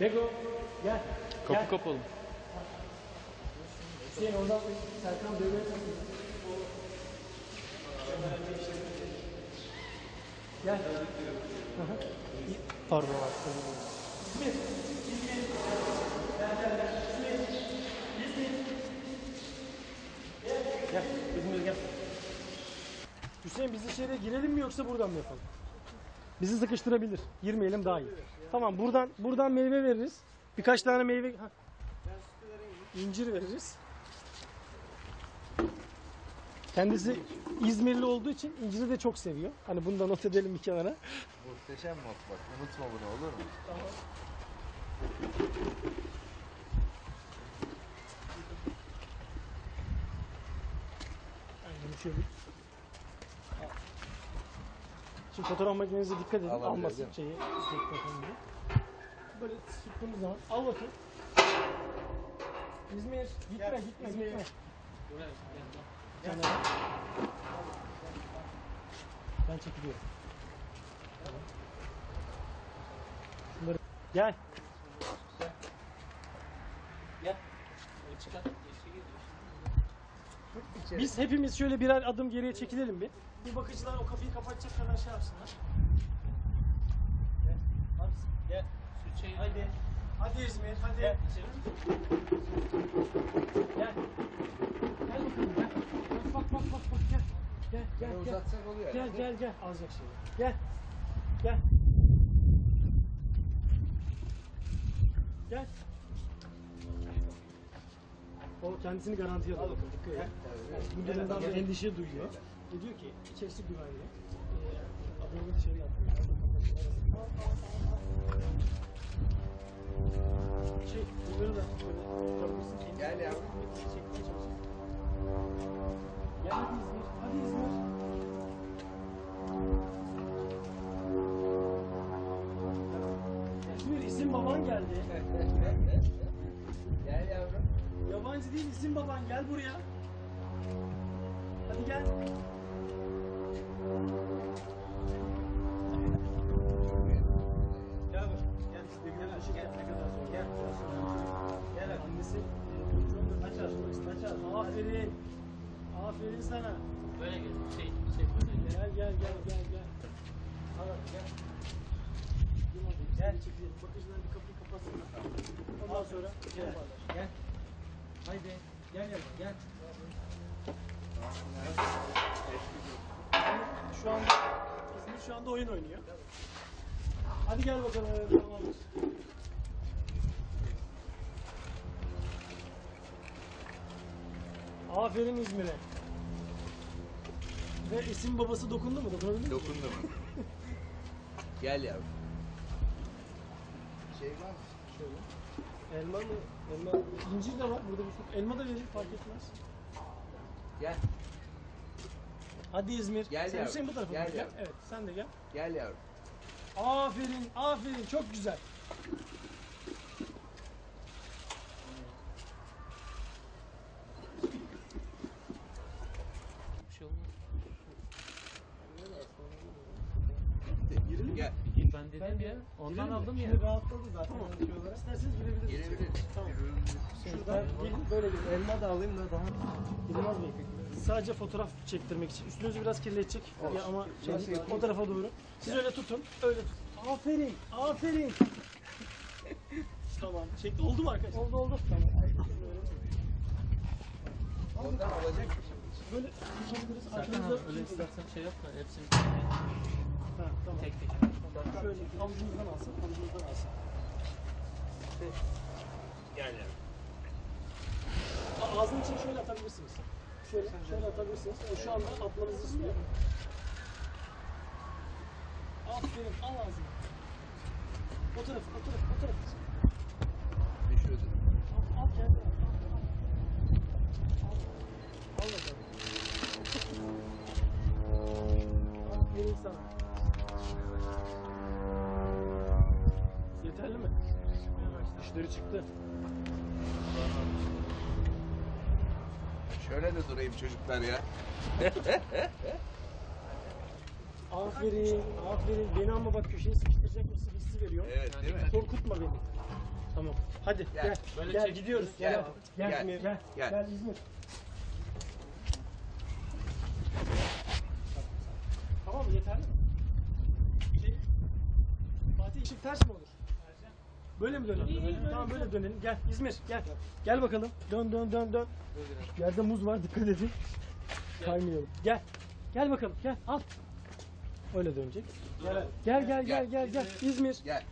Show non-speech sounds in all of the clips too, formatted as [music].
Bego gel. Kapı gel. kapalı. Hüseyin oradan Serkan dövmeye takıyor. Gel. Pardon aslında. İsmi. İsmi. Gel gel gel. İsmi. İsmi. Gel. Gel. İzmir gel. Hüseyin biz içeriye girelim mi yoksa buradan mı yapalım? Bizi sıkıştırabilir. Girmeyelim daha iyi. Tamam buradan buradan meyve veririz. Birkaç tane meyve ha. incir veririz. Kendisi İzmirli olduğu için inciri de çok seviyor. Hani bunu da not edelim bir kenara. Muhteşem mod bak. Unutma bunu olur mu? Aynen şöyle. Şimdi fotoğraf makinenize dikkat edin. Alabilir, Almasın şeyi. Böyle tuttuğumuz zaman al bakayım. İzmir gitme gitme gitme. Kenara. Ben çekiliyorum. Tamam. Şunları gel. Biz hepimiz şöyle birer adım geriye çekilelim bir. Bu bakıcılar o kapıyı kapatacak kadar şey yapsınlar. Gel. Hadi. Gel. Hadi. Hadi İzmir, hadi. Gel. Gel. Gel bakalım gel. Bak bak bak bak gel. Gel gel gel. uzatsak oluyor. Gel gel gel. Alacak şeyi. Gel. Gel. Gel. O kendisini garantiye alıyor. Bakın dikkat edin. Bu durumdan endişe duyuyor. Ve diyor ki içerisi güvenli. Ee, adamı dışarı yapmıyor. Şey, bunları da böyle. Gel yavrum. Çekmeye çalışın. Gel hadi İzmir. Hadi İzmir. İzmir isim baban geldi. Yabancı değil isim baban gel buraya. Hadi gel. Gel bak. Gel işte gel. Gel ne kadar zor. Gel. Gel annesi. Aç aç. Aç aç. Aferin. Aferin sana. Böyle gel. Şey, şey böyle gel. Gel gel gel gel. Al gel. Gel çekil. Bakıcılar bir kapıyı kapatsınlar. Ondan sonra gel. Gel. Haydi. Gel gel gel. Şu anda İzmir şu anda oyun oynuyor. Hadi gel bakalım. Tamamdır. Aferin İzmir'e. Ve isim babası dokundu mu? Dokunabilir mi? Dokundu mu? [laughs] Gel yavrum. Şey var mı? Şöyle. Elma mı? Elma. İncir de var. Burada bir sürü. Elma da verir fark etmez. Gel. Hadi İzmir. Gel sen yavrum, Hüseyin bu tarafa gel gel. Evet sen de gel. Gel yavrum. Aferin, aferin. Çok güzel. Bir şey olmaz. Gel. Ben dedim ya. Ondan aldım ya. Şimdi rahatladı zaten. Tamam. İsterseniz girebilirsiniz. Girebiliriz. Tamam. Şuradan gelin böyle gelin. Elma da alayım da daha. Yılmaz Bey. Sadece fotoğraf çektirmek için. Üstünüzü biraz kirletecek. Ya ama şey, o tarafa doğru. Siz öyle tutun. Öyle tutun. Aferin. Aferin. [laughs] tamam. Çekti. Oldu mu arkadaşlar? Oldu oldu. Tamam. Ondan alacak Böyle tutabiliriz. Arkanızda öyle istersen şey yap da hepsini Ha, tamam. tek tek. Şöyle avucunuzdan alsın, avucunuzdan alsın. Gel ya. A- Ağzın içine şöyle atabilirsiniz. Şöyle, şöyle atabilirsiniz. O şu anda atmanızı istiyor. Aferin, al ağzını. O taraf, o taraf, o taraf. Düşüyordu. Al, al kendi al. Al, al. Al bakalım. Dişleri çıktı. Şöyle de durayım çocuklar ya. [laughs] Aferin, aferin. Beni ama bak köşeye sıkıştıracakmışsın hissi veriyor. Evet değil mi? Korkutma beni. Tamam. Hadi gel. Gel. Böyle Gel çek. gidiyoruz. Gel. Gel. Gel. Gel. İzmir, Gel. Gel. Gel İzmir. Tamam mı? Yeterli mi? Şey, Fatih ışık ters mi olur? Böyle mi dönelim? Tamam böyle dönelim. Gel İzmir gel. Gel bakalım. Dön dön dön dön. Yerde muz var dikkat edin. Kaymayalım. Gel. Gel bakalım gel al. Öyle dönecek. Gel gel gel gel gel gel. İzmir. Gel.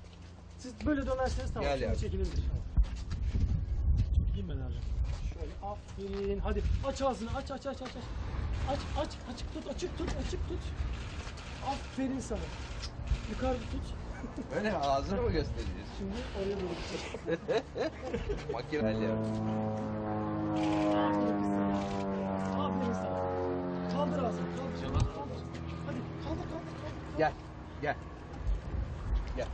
Siz böyle dönerseniz tamam. Gel Şimdi çekilebilir. Çekeyim ben abi. Şöyle aferin. Hadi aç ağzını aç aç aç aç. aç. Aç aç açık tut açık tut açık tut. Aferin sana. Yukarı tut. Öyle mi? Ağzını mı göstereceğiz? Şimdi oraya doğru gideceğiz. Makine. Gel yavrum. Aferin sana. Aferin sana. Kaldır ağzını. Kaldır. Kaldır. Hadi kaldır kaldır kaldır. Gel. Gel. Gel.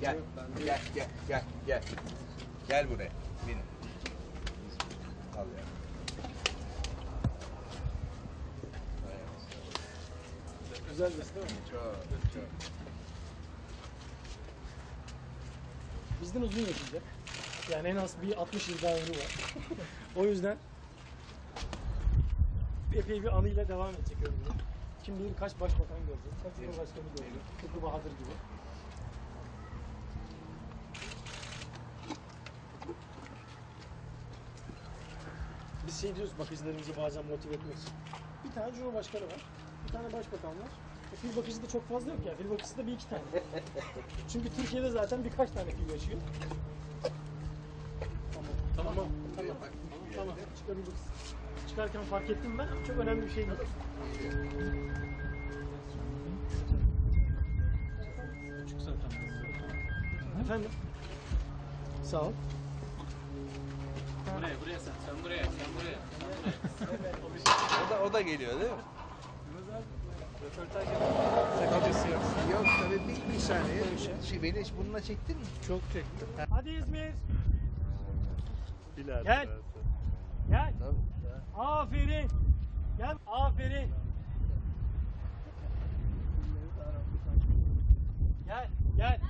Gel. Gel. Gel. Gel. Gel. Gel buraya. Bin. Al ya. Güzel bir değil mi? Çok. Bizden uzun yaşayacak. Yani en az bir 60 yıl daha ömrü var. [laughs] o yüzden epey bir anıyla devam edecek ömrü. Kim bilir kaç başbakan görecek, kaç cumhurbaşkanı görecek. Tıpkı Bahadır gibi. Biz şey diyoruz bakıcılarımızı bazen motive etmek için. Bir tane cumhurbaşkanı var, bir tane başbakan var. E, fil bakıcı da çok fazla yok ya. Fil bakıcısı da bir iki tane. [laughs] Çünkü Türkiye'de zaten birkaç tane fil yaşıyor. Tamam. Tamam. Tamam. Tamam. Çıkabiliriz. Çıkarken fark ettim ben. Çok önemli bir şey değil. Küçük zaten. Efendim? Sağ ol. Buraya buraya sen. Sen buraya. Sen buraya. Sen buraya. O da o da geliyor değil mi? Sakıncası yok. Yok tabii bir, bir saniye. Şey, beni hiç bununla çektin mi? Çok çektim. Hadi İzmir. İleride. Gel. Gel. Tabii. Aferin. Gel. Aferin. Gel. Gel.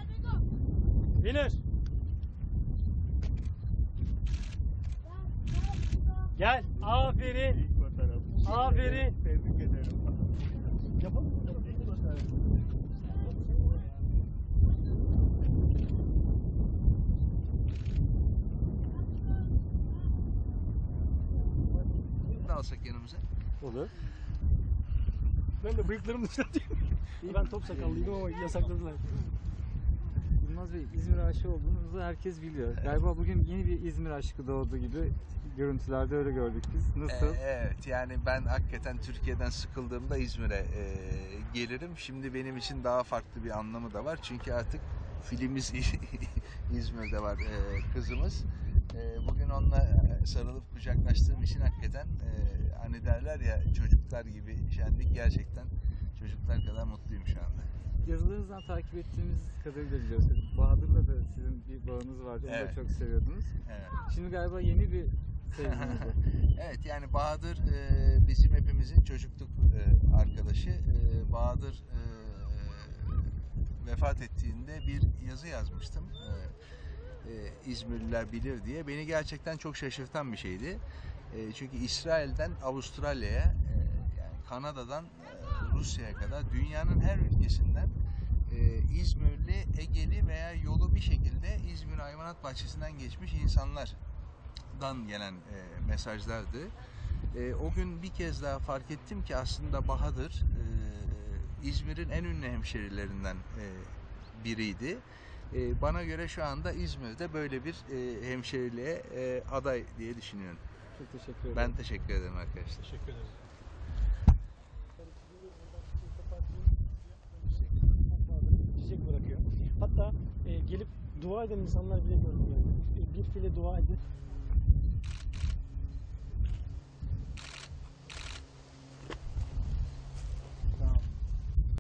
Binir. Gel. Aferin. Aferin. Tebrik ederim. Ne alsak yanımıza? Olur. Ben de bıyıklarımı düzelteyim. ben top sakallıydım ama yasakladılar. Yılmaz Bey İzmir aşığı olduğunuzu herkes biliyor. Galiba bugün yeni bir İzmir aşkı doğdu gibi görüntülerde öyle gördük biz. Nasıl? Ee, evet yani ben hakikaten Türkiye'den sıkıldığımda İzmir'e e, gelirim. Şimdi benim için daha farklı bir anlamı da var. Çünkü artık filmimiz [laughs] İzmir'de var e, kızımız. E, bugün onunla sarılıp kucaklaştığım için hakikaten e, hani derler ya çocuklar gibi şenlik gerçekten çocuklar kadar mutluyum şu anda. Yazılarınızdan takip ettiğimiz kadarıyla biliyorsunuz. Bahadır'la da sizin bir bağınız vardı. Onu Evet. da çok seviyordunuz. Evet. Şimdi galiba yeni bir. [laughs] Evet yani Bahadır e, bizim hepimizin çocukluk e, arkadaşı. E, Bahadır e, vefat ettiğinde bir yazı yazmıştım. E, e, İzmirliler bilir diye. Beni gerçekten çok şaşırtan bir şeydi. E, çünkü İsrail'den Avustralya'ya, e, yani Kanada'dan e, Rusya'ya kadar dünyanın her ülkesinden e, İzmirli, Egeli veya yolu bir şekilde İzmir Hayvanat Bahçesi'nden geçmiş insanlar dan gelen e, mesajlardı. E, o gün bir kez daha fark ettim ki aslında Bahadır e, İzmir'in en ünlü hemşerilerinden e, biriydi. E, bana göre şu anda İzmir'de böyle bir e, hemşeriliğe e, aday diye düşünüyorum. Çok teşekkür ederim. Ben teşekkür ederim arkadaşlar. Teşekkür ederim. Çiçek bırakıyor. Hatta e, gelip dua eden insanlar bile yani. Bir file dua edip